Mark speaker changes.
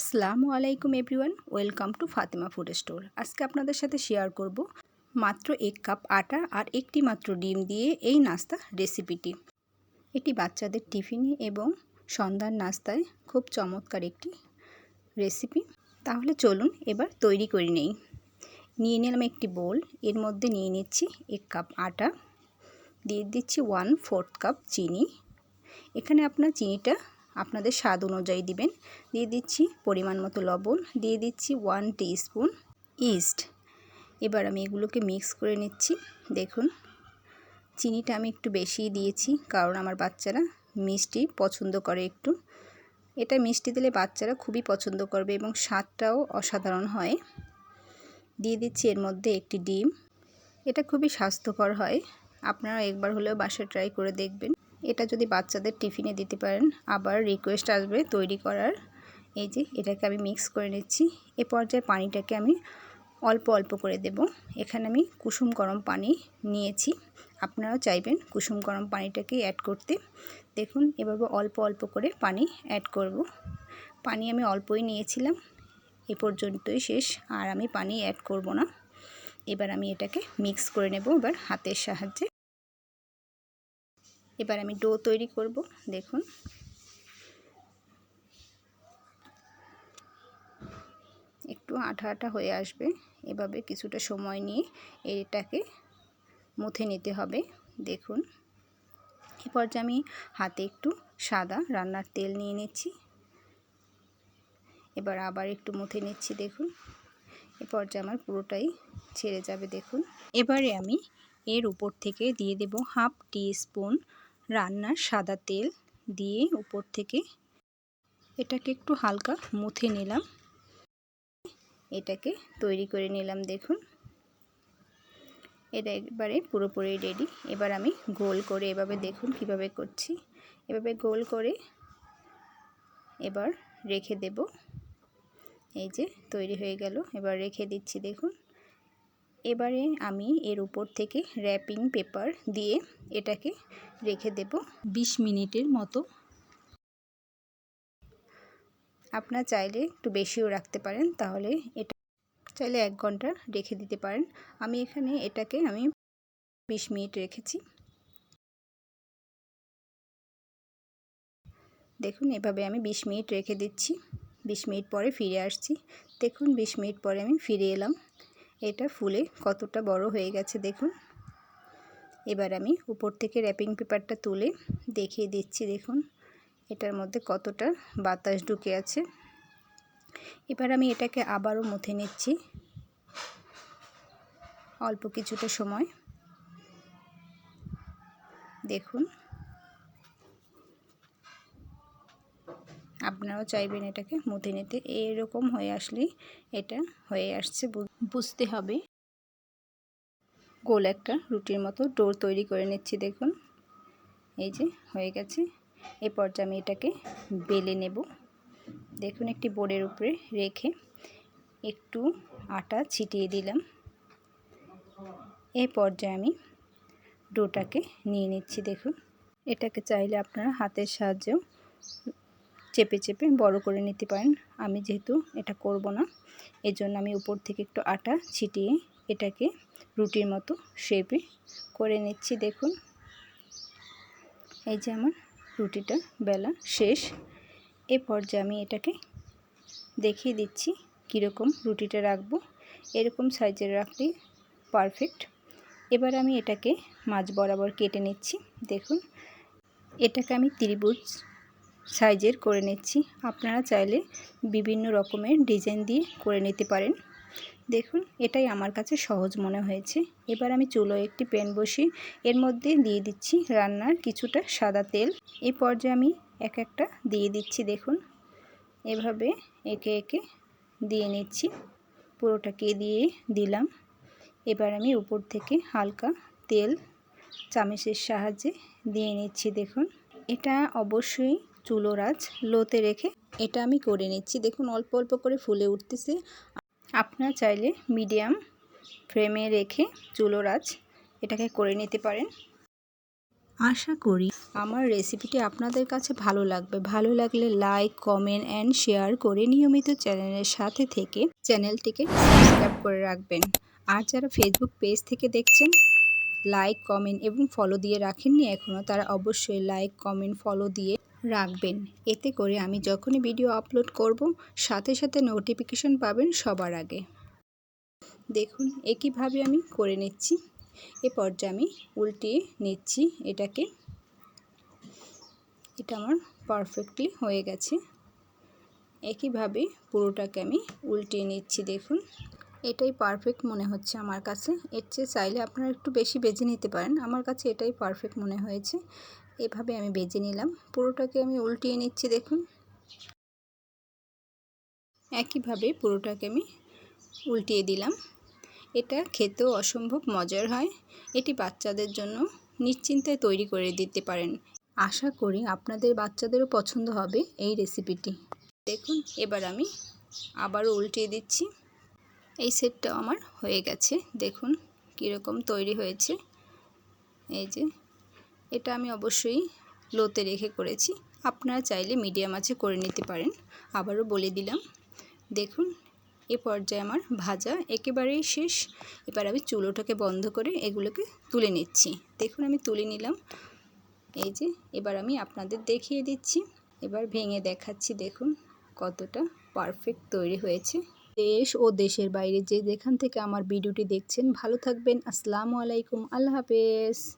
Speaker 1: আসসালামু আলাইকুম everyone, welcome to Fatema food store. আজকে আপনাদের সাথে শেয়ার করব মাত্র এক কাপ আটা আর একটি মাত্র ডিম দিয়ে এই নাস্তা রেসিপিটি। এটি বাচ্চাদের টিফিনে এবং সন্ধ্যার নাস্তায় খুব চমৎকার একটি রেসিপি। তাহলে চলুন এবার তৈরি করে নেই। নিয়ে নিলাম একটি বোল, এর মধ্যে নিয়ে নিচ্ছি এক কাপ আটা, দিয়ে দিচ্ছি ওয়ান ফোর্থ কাপ চিনি। এখানে আপনার চিনিটা আপনাদের স্বাদ অনুযায়ী দিবেন। দিয়ে দিচ্ছি পরিমাণ মতো লবণ। দিয়ে দিচ্ছি ওয়ান স্পুন ইস্ট এবার আমি এগুলোকে মিক্স করে নিচ্ছি। দেখুন, চিনিটা আমি একটু বেশিই দিয়েছি, কারণ আমার বাচ্চারা মিষ্টি পছন্দ করে একটু। এটা মিষ্টি দিলে বাচ্চারা খুবই পছন্দ করবে এবং স্বাদটাও অসাধারণ হয়। দিয়ে দিচ্ছি এর মধ্যে একটি ডিম। এটা খুবই স্বাস্থ্যকর হয়। আপনারা একবার হলেও বাসায় ট্রাই করে দেখবেন। এটা যদি বাচ্চাদের টিফিনে দিতে পারেন, আবার রিকোয়েস্ট আসবে তৈরি করার। এই যে, এটাকে আমি মিক্স করে নিচ্ছি। এ পর্যায়ে পানিটাকে আমি অল্প অল্প করে দেব। এখানে আমি কুসুম গরম পানি নিয়েছি। আপনারাও চাইবেন কুসুম গরম পানিটাকে অ্যাড করতে। দেখুন, এভাবে অল্প অল্প করে পানি অ্যাড করব। পানি আমি অল্পই নিয়েছিলাম। এ পর্যন্তই শেষ। আর আমি পানি অ্যাড করব না। এবার আমি এটাকে মিক্স করে নেব। এবার হাতের সাহায্যে এবার আমি ডো তৈরি করব, দেখুন। একটু আঠা আঠা হয়ে আসবে, এভাবে কিছুটা সময় নিয়ে এটাকে মুথে নিতে হবে, দেখুন। এরপর যে আমি হাতে একটু সাদা রান্নার তেল নিয়ে নিচ্ছি। এবার আবার একটু মুথে নিচ্ছি, দেখুন। এরপর যে আমার পুরোটাই ছেড়ে যাবে, দেখুন। এবারে আমি এর উপর থেকে দিয়ে দেব হাফ টি স্পুন রান্নার সাদা তেল দিয়ে উপর থেকে এটাকে একটু হালকা মুথে নিলাম। এটাকে তৈরি করে নিলাম, দেখুন। এটা একবারে পুরোপুরি রেডি এবার আমি গোল করে এভাবে দেখুন কীভাবে করছি। এভাবে গোল করে এবার রেখে দেব। এই যে তৈরি হয়ে গেল। এবার রেখে দিচ্ছি, দেখুন। এবারে আমি এর উপর থেকে র্যাপিং পেপার দিয়ে এটাকে রেখে দেব ২০ মিনিটের মতো। আপনার চাইলে একটু বেশিও রাখতে পারেন, তাহলে এটা চাইলে এক ঘণ্টা রেখে দিতে পারেন। আমি এখানে এটাকে আমি ২০ মিনিট রেখেছি। দেখুন, এভাবে আমি ২০ মিনিট রেখে দিচ্ছি। ২০ মিনিট পরে ফিরে আসছি। দেখুন ২০ মিনিট পরে আমি ফিরে এলাম। এটা ফুলে কতটা বড় হয়ে গেছে দেখুন। এবার আমি উপর থেকে র্যাপিং পেপারটা তুলে দেখিয়ে দিচ্ছি দেখুন, এটার মধ্যে কতটা বাতাস ঢুকে আছে। এবার আমি এটাকে আবারও মুথে নিচ্ছি। অল্প কিছুটা সময়। দেখুন আপনারাও চাইবেন এটাকে মুথে নিতে। এরকম হয়ে আসলেই এটা হয়ে আসছে বুঝতে হবে। গোল একটা রুটির মতো ডোর তৈরি করে নিচ্ছি, দেখুন। এই যে, হয়ে গেছে। এ পর্যায়ে আমি এটাকে বেলে নেব। দেখুন একটি বোর্ডের উপরে রেখে একটু আটা ছিটিয়ে দিলাম। এ পর্যায়ে আমি ডোটাকে নিয়ে নিচ্ছি, দেখুন। এটাকে চাইলে আপনারা হাতের সাহায্যেও চেপে চেপে বড় করে নিতে পারেন। আমি যেহেতু এটা করব না, এজন্য আমি উপর থেকে একটু আটা ছিটিয়ে এটাকে রুটির মতো শেপে করে নিচ্ছি। দেখুন, এই যে আমার রুটিটা বেলা শেষ। এ পর্যায়ে আমি এটাকে দেখিয়ে দিচ্ছি কীরকম রুটিটা রাখব। এরকম সাইজের রাখলে পারফেক্ট এবার আমি এটাকে মাছ বরাবর কেটে নিচ্ছি। দেখুন, এটাকে আমি ত্রিভুজ সাইজের করে নিচ্ছি। আপনারা চাইলে বিভিন্ন রকমের ডিজাইন দিয়ে করে নিতে পারেন। দেখুন, এটাই আমার কাছে সহজ মনে হয়েছে। এবার আমি চুলো একটি প্যান বসি এর মধ্যে দিয়ে দিচ্ছি রান্নার কিছুটা সাদা তেল। এই পর্যায়ে আমি এক একটা দিয়ে দিচ্ছি, দেখুন। এভাবে একে একে দিয়ে নিচ্ছি। পুরোটাকে দিয়ে দিলাম। এবার আমি উপর থেকে হালকা তেল চামচের সাহায্যে দিয়ে নিচ্ছি, দেখুন। এটা অবশ্যই চুলো রাজ লোতে রেখে এটা আমি করে নিচ্ছি। দেখুন, অল্প অল্প করে ফুলে উঠতেছে। আপনার চাইলে মিডিয়াম ফ্রেমে রেখে চুলো রাজ এটাকে করে নিতে পারেন। আশা করি আমার রেসিপিটি আপনাদের কাছে ভালো লাগবে। ভালো লাগলে লাইক, কমেন্ট অ্যান্ড শেয়ার করে নিয়মিত চ্যানেলের সাথে থেকে চ্যানেলটিকে সাবস্ক্রাইব করে রাখবেন। আর যারা ফেসবুক পেজ থেকে দেখছেন, লাইক, কমেন্ট এবং ফলো দিয়ে রাখেননি এখনও তারা অবশ্যই লাইক, কমেন্ট ফলো দিয়ে রাখবেন। এতে করে আমি যখনই ভিডিও আপলোড করব, সাথে সাথে নোটিফিকেশন পাবেন সবার আগে। দেখুন, একইভাবে আমি করে নিচ্ছি। এ পর্যায়ে আমি উল্টিয়ে নিচ্ছি এটাকে। এটা আমার পারফেক্টলি হয়ে গেছে। একইভাবে পুরোটাকে আমি উল্টিয়ে নিচ্ছি, দেখুন। এটাই পারফেক্ট মনে হচ্ছে আমার কাছে। এর চেয়ে চাইলে আপনারা একটু বেশি বেজে নিতে পারেন। আমার কাছে এটাই পারফেক্ট মনে হয়েছে। এভাবে আমি বেজে নিলাম। পুরোটাকে আমি উল্টিয়ে নিচ্ছি, দেখুন। একইভাবে পুরোটাকে আমি উল্টিয়ে দিলাম। এটা খেতেও অসম্ভব মজার হয়। এটি বাচ্চাদের জন্য নিশ্চিন্তায় তৈরি করে দিতে পারেন। আশা করি আপনাদের বাচ্চাদেরও পছন্দ হবে এই রেসিপিটি। দেখুন, এবার আমি আবারও উল্টিয়ে দিচ্ছি। এই সেটটা আমার হয়ে গেছে। দেখুন, কীরকম তৈরি হয়েছে। এই যে এটা আমি অবশ্যই লোতে রেখে করেছি। আপনারা চাইলে মিডিয়াম আছে করে নিতে পারেন। আবারও বলে দিলাম। দেখুন, এ পর্যায়ে আমার ভাজা একেবারেই শেষ। এবার আমি চুলোটাকে বন্ধ করে এগুলোকে তুলে নিচ্ছি। দেখুন, আমি তুলে নিলাম। এই যে, এবার আমি আপনাদের দেখিয়ে দিচ্ছি। এবার ভেঙে দেখাচ্ছি, দেখুন কতটা পারফেক্ট তৈরি হয়েছে। দেশ ও দেশের বাইরে যে যেখান থেকে আমার ভিডিওটি দেখছেন, ভালো থাকবেন। আসসালামু আলাইকুম। আল্লাহ হাফেজ।